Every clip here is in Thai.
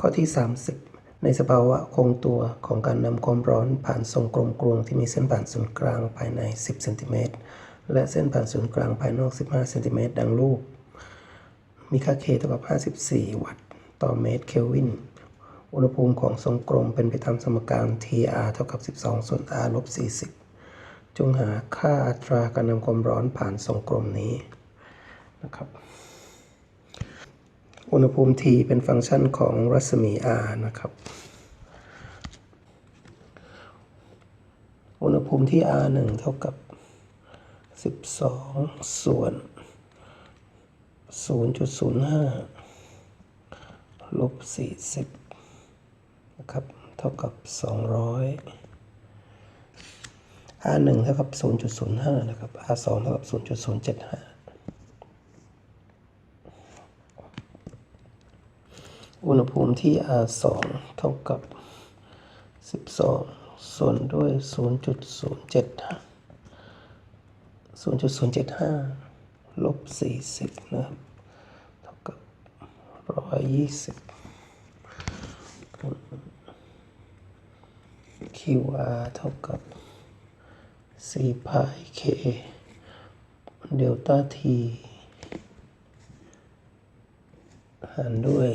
ข้อที่ 30 ในสภาวะคงตัวของการนำความร้อนผ่านทรงกลมกลวงที่มีเส้นผ่านศูนย์กลางภายใน 10 เซนติเมตร และเส้นผ่านศูนย์กลางภายนอก 15 เซนติเมตรดังรูป มีค่า K เท่ากับ 54 วัตต์ ต่อเมตรเคลวิน อุณหภูมิของทรงกลมเป็นไปตามสมการ TR เท่ากับ 12 ส่วน R ลบ 40 จงหาค่าอัตราการนำความร้อนผ่านทรงกลมนี้นะครับ อุณหภูมิ T เป็นฟังก์ชันของรัศมี R นะครับ อุณหภูมิที่ R1 เท่ากับ 12 ส่วน 0.05 ลบ 40 นะครับ เท่ากับ 200 R1 เท่ากับ 0.05 นะครับ R2 เท่ากับ 0.075 อุณหภูมิที่ R2 เท่ากับ 12 ส่วนด้วย 0.075 0.075 ลบ 40 นะครับ เท่ากับ 120 QR เท่ากับ 4 pi K เดลต้า T หารด้วย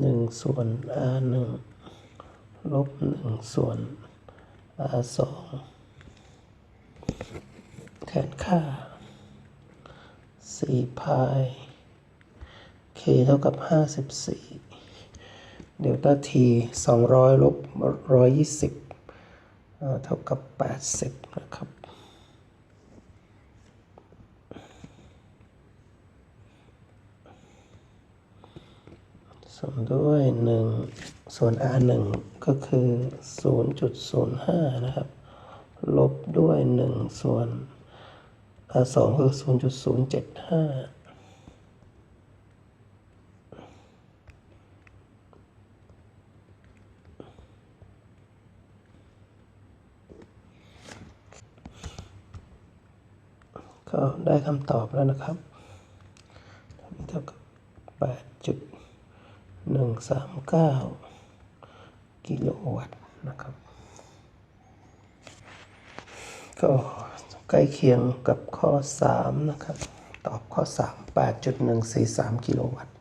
หนึ่ง ส่วน r หนึ่งลบหนึ่งส่วน r สองแทนค่าสี่พาย k เท่ากับห้าสิบสี่เดลต้า t สองร้อยลบร้อยยี่สิบเท่ากับแปดสิบนะครับ ส่วนด้วยหนึ่งส่วน r หนึ่งก็คือศูนย์จุดศูนย์ห้านะครับ ลบด้วยหนึ่งส่วน r สองคือศูนย์จุดศูนย์เจ็ดห้าก็ได้คำตอบแล้วนะครับเท่ากับแปดจุดหนึ่งสามเก้ากิโลวัตต์นะครับ ก็ใกล้เคียงกับข้อ 3 นะครับ ตอบข้อ 3 8.143 กิโลวัตต์